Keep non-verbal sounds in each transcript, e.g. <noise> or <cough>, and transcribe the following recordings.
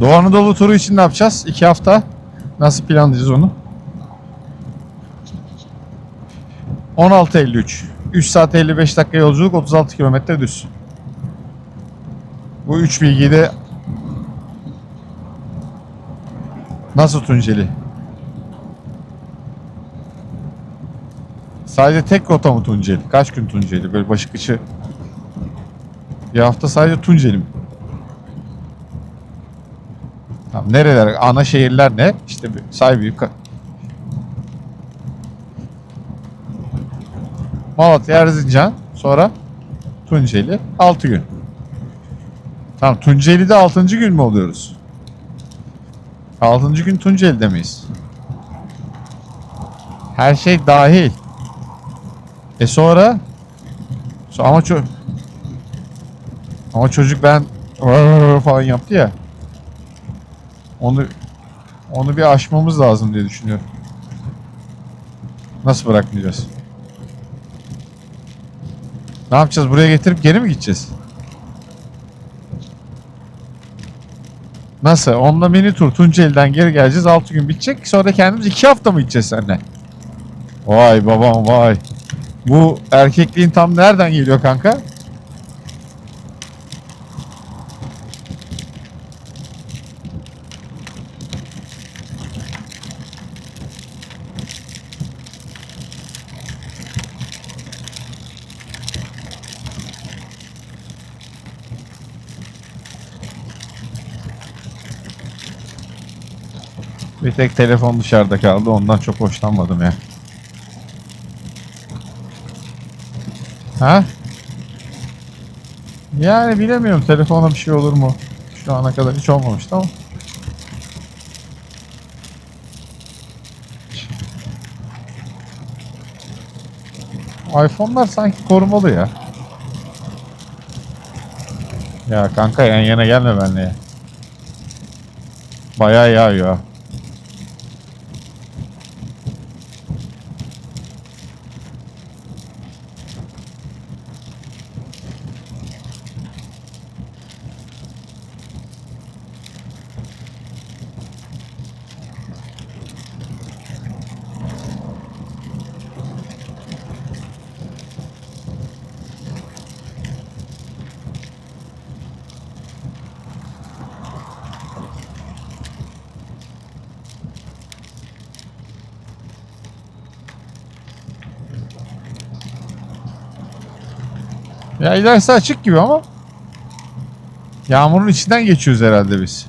Doğu Anadolu turu için ne yapacağız? İki hafta. Nasıl planlayacağız onu? 16.53. 3 saat 55 dakika yolculuk 36 kilometre düz. Bu üç bilgiyi de nasıl Tunceli? Sadece tek rota mı Tunceli? Kaç gün Tunceli? Böyle başı kışı bir hafta sadece Tunceli mi? Tamam, nereler? Ana şehirler ne? İşte say büyük. Malatya, Erzincan, sonra Tunceli 6 gün. Tamam Tunceli'de 6. gün mü oluyoruz? 6. gün Tunceli'de miyiz? Her şey dahil. E sonra? So- Ama ço ama çocuk ben <laughs> falan yaptı ya. Onu onu bir aşmamız lazım diye düşünüyorum. Nasıl bırakmayacağız? Ne yapacağız? Buraya getirip geri mi gideceğiz? Nasıl? Onunla mini tur Tunceli'den geri geleceğiz. 6 gün bitecek. Sonra kendimiz 2 hafta mı gideceğiz seninle? Vay babam vay. Bu erkekliğin tam nereden geliyor kanka? Bir tek telefon dışarıda kaldı. Ondan çok hoşlanmadım ya. Ha? Yani bilemiyorum telefona bir şey olur mu? Şu ana kadar hiç olmamıştı ama. iPhone'lar sanki korumalı ya. Ya kanka yan yana gelme benimle ya. Bayağı yağıyor ha. Ya ilerisi açık gibi ama. Yağmurun içinden geçiyoruz herhalde biz.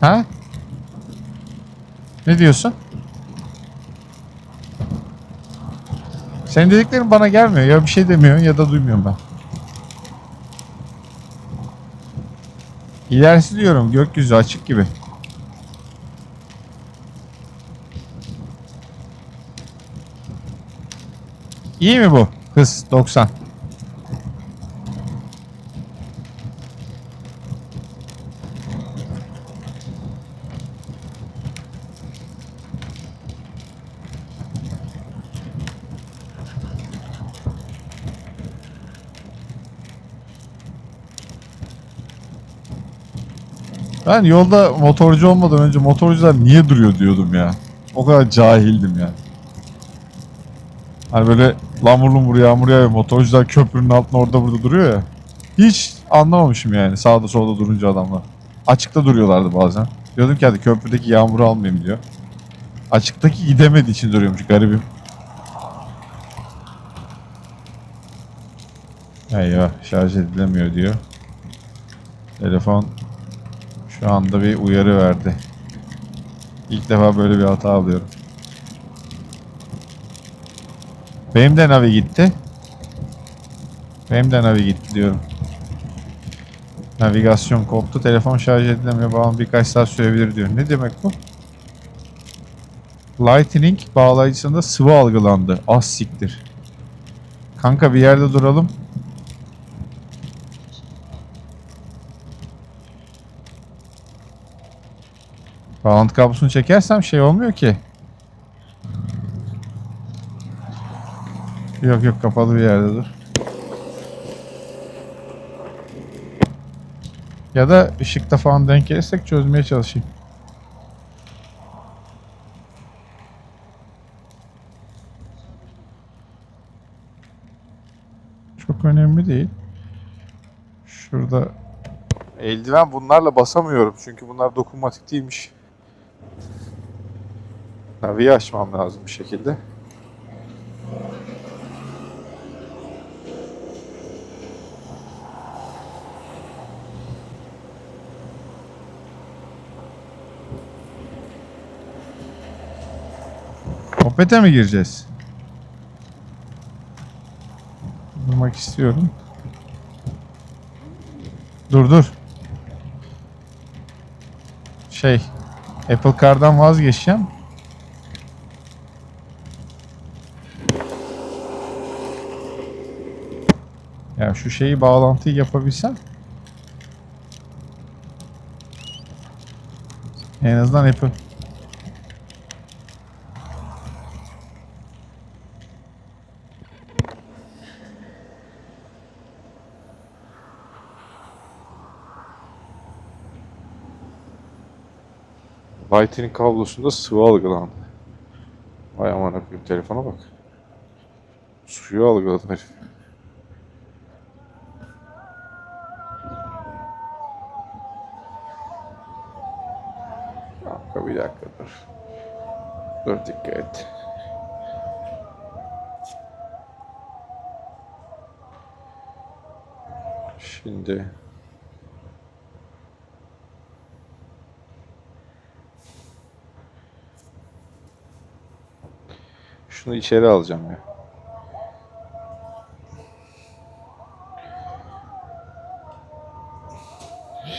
Ha? Ne diyorsun? Senin dediklerin bana gelmiyor. Ya bir şey demiyorsun ya da duymuyorum ben. İlerisi diyorum gökyüzü açık gibi. İyi mi bu? Hız 90. Ben yolda motorcu olmadan önce motorcular niye duruyor diyordum ya. O kadar cahildim ya. Hani böyle lamur lumur yağmur yağıyor motorcular köprünün altında orada burada duruyor ya. Hiç anlamamışım yani sağda solda durunca adamlar. Açıkta duruyorlardı bazen. Diyordum ki hadi köprüdeki yağmuru almayayım diyor. Açıktaki gidemediği için duruyormuş garibim. Eyvah şarj edilemiyor diyor. Telefon şu anda bir uyarı verdi. İlk defa böyle bir hata alıyorum. Benim de navi gitti. Benim de navi gitti diyorum. Navigasyon koptu. Telefon şarj edilemiyor. Bağlam birkaç saat sürebilir diyor. Ne demek bu? Lightning bağlayıcısında sıvı algılandı. Az siktir. Kanka bir yerde duralım. Bağlantı kablosunu çekersem şey olmuyor ki. Yok yok kapalı bir yerde dur. Ya da ışıkta falan denk gelirsek çözmeye çalışayım. Çok önemli değil. Şurada eldiven bunlarla basamıyorum çünkü bunlar dokunmatik değilmiş. Naviyi açmam lazım bir şekilde. Sohbete mi gireceğiz? Durmak istiyorum. Dur dur. Şey, Apple Car'dan vazgeçeceğim. Ya şu şeyi bağlantıyı yapabilsem. En azından Apple. Lightning kablosunda sıvı algılandı. Vay aman koyayım telefona bak. Suyu algıladı herif. Kanka bir dakika dur. Dur dikkat et. Şimdi şunu içeri alacağım ya.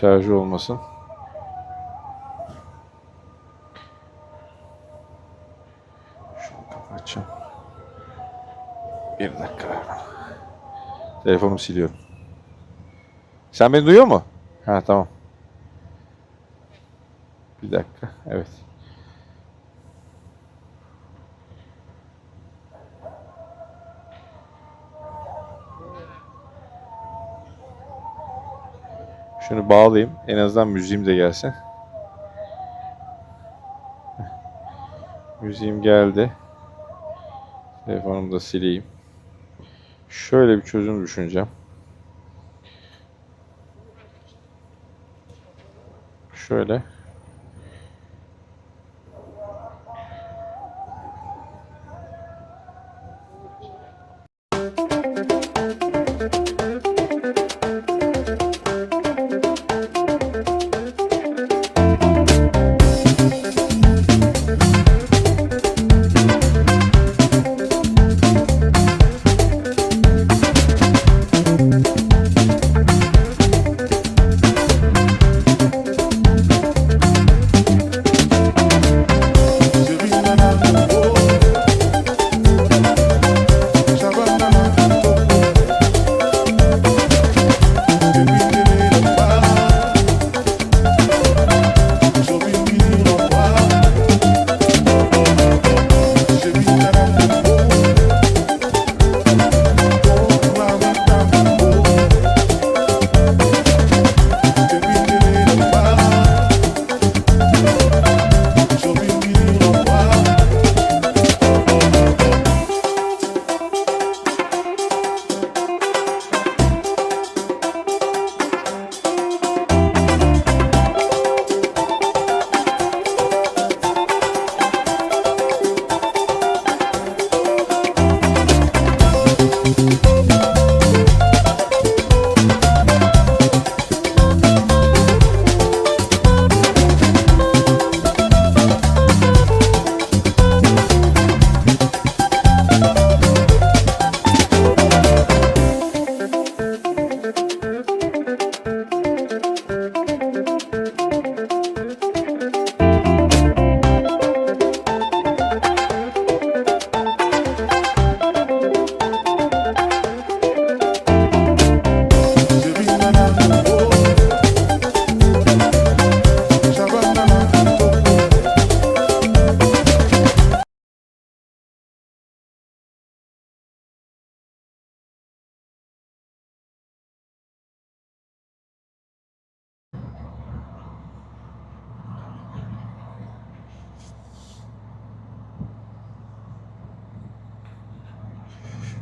Şarjı olmasın. Şunu kapatacağım. Bir dakika. Telefonumu siliyorum. Sen beni duyuyor mu? Ha tamam. Bir dakika. Evet. Şunu bağlayayım. En azından müziğim de gelsin. Müziğim geldi. Telefonumu da sileyim. Şöyle bir çözüm düşüneceğim. Şöyle.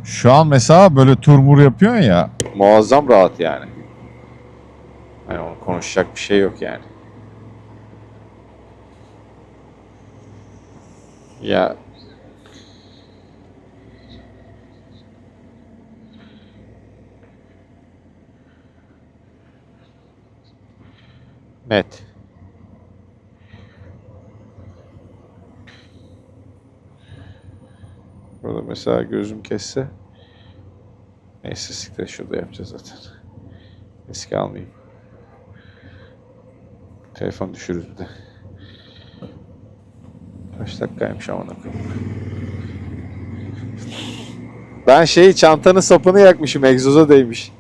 Şu an mesela böyle turmur yapıyorsun ya. Muazzam rahat yani. Hani onu konuşacak bir şey yok yani. Ya net. Burada mesela gözüm kesse Neyse siktir şurada yapacağız zaten. Eski almayayım. Telefon düşürürüz bir de. Kaç dakikaymış amına. Ben şeyi çantanın sapını yakmışım. Egzoza değmiş.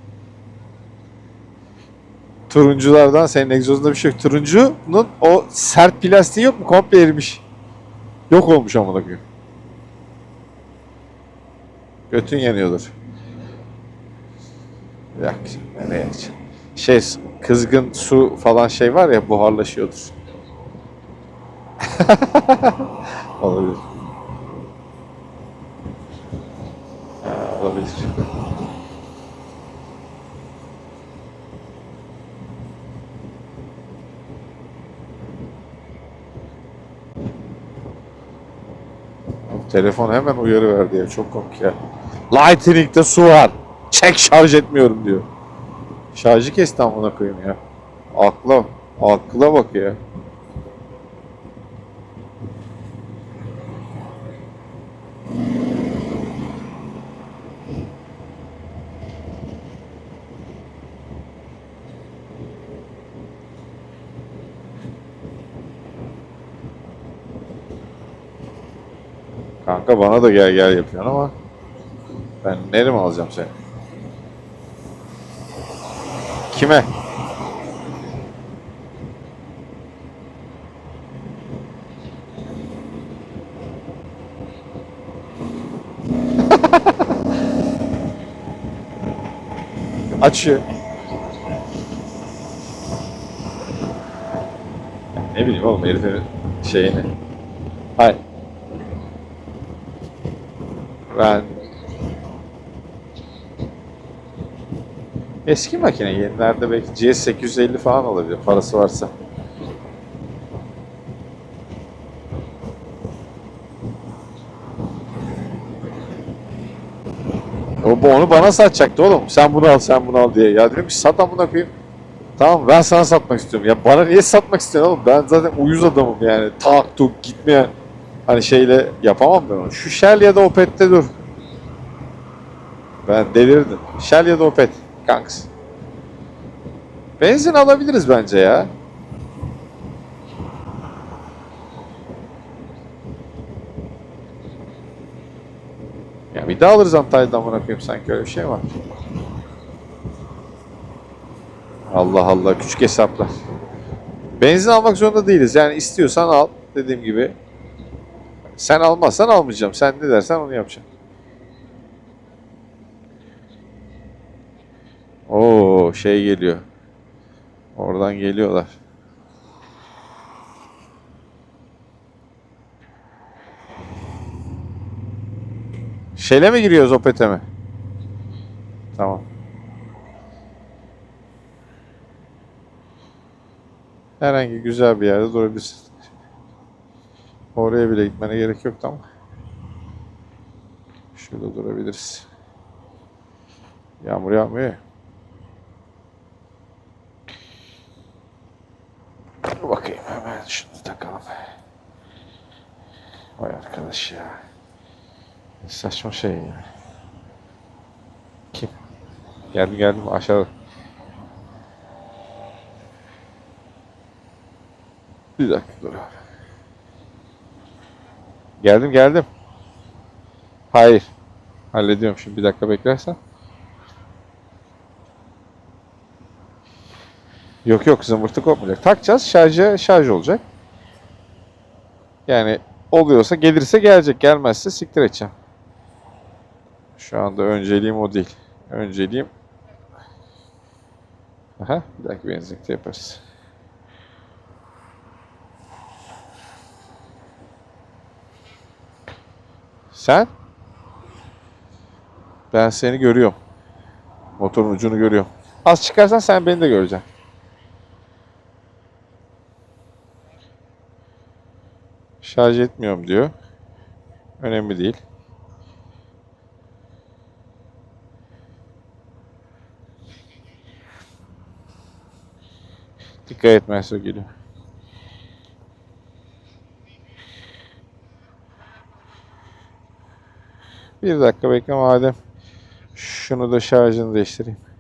Turunculardan senin egzozunda bir şey yok. Turuncunun o sert plastiği yok mu? Komple erimiş. Yok olmuş amına koyayım. Götün yanıyordur. Yak. Nereye yakacaksın? Şey kızgın su falan şey var ya buharlaşıyordur. <laughs> olabilir. Ha, olabilir. Abi Telefon hemen uyarı verdi ya çok komik ya. Lightning'de su var. Çek şarj etmiyorum diyor. Şarjı kesti amına koyayım ya. Akla, akla bak ya. Kanka bana da gel gel yapıyorsun ama ben nereye alacağım seni? Kime? <laughs> Açıyor. Ne bileyim oğlum herifin şeyini. Hayır. Ben Eski makine yenilerde belki CS850 falan olabilir parası varsa. O onu bana satacaktı oğlum. Sen bunu al, sen bunu al diye. Ya dedim ki sat amına koyayım. Tamam ben sana satmak istiyorum. Ya bana niye satmak istiyorsun oğlum? Ben zaten uyuz adamım yani. Tak tuk gitmeyen hani şeyle yapamam ben onu. Şu Shell ya da Opet'te dur. Ben delirdim. Shell ya da Opet. Kanks. Benzin alabiliriz bence ya. Ya bir daha alırız Antalya'dan koyayım sanki öyle bir şey var. Allah Allah küçük hesaplar. Benzin almak zorunda değiliz. Yani istiyorsan al dediğim gibi. Sen almazsan almayacağım. Sen ne dersen onu yapacağım. Oo şey geliyor. Oradan geliyorlar. Şeyle mi giriyoruz Opet'e mi? Tamam. Herhangi güzel bir yerde durabilirsin. Oraya bile gitmene gerek yok tamam. Şurada durabiliriz. Yağmur yağmıyor ya. Dur bakayım hemen şunu takalım. Vay arkadaş ya. Saçma şey ya. Kim? Geldim geldim aşağıda. Bir dakika dur. Geldim geldim. Hayır. Hallediyorum şimdi bir dakika beklersen. Yok yok zımbırtı kopmayacak. Takacağız şarjı şarj olacak. Yani oluyorsa gelirse gelecek. Gelmezse siktir edeceğim. Şu anda önceliğim o değil. Önceliğim Aha, bir dahaki benzinlikte yaparız. Sen? Ben seni görüyorum. Motorun ucunu görüyorum. Az çıkarsan sen beni de göreceksin. Şarj etmiyorum diyor. Önemli değil. Dikkat etmezse geliyor. Bir dakika bekle madem. Şunu da şarjını değiştireyim.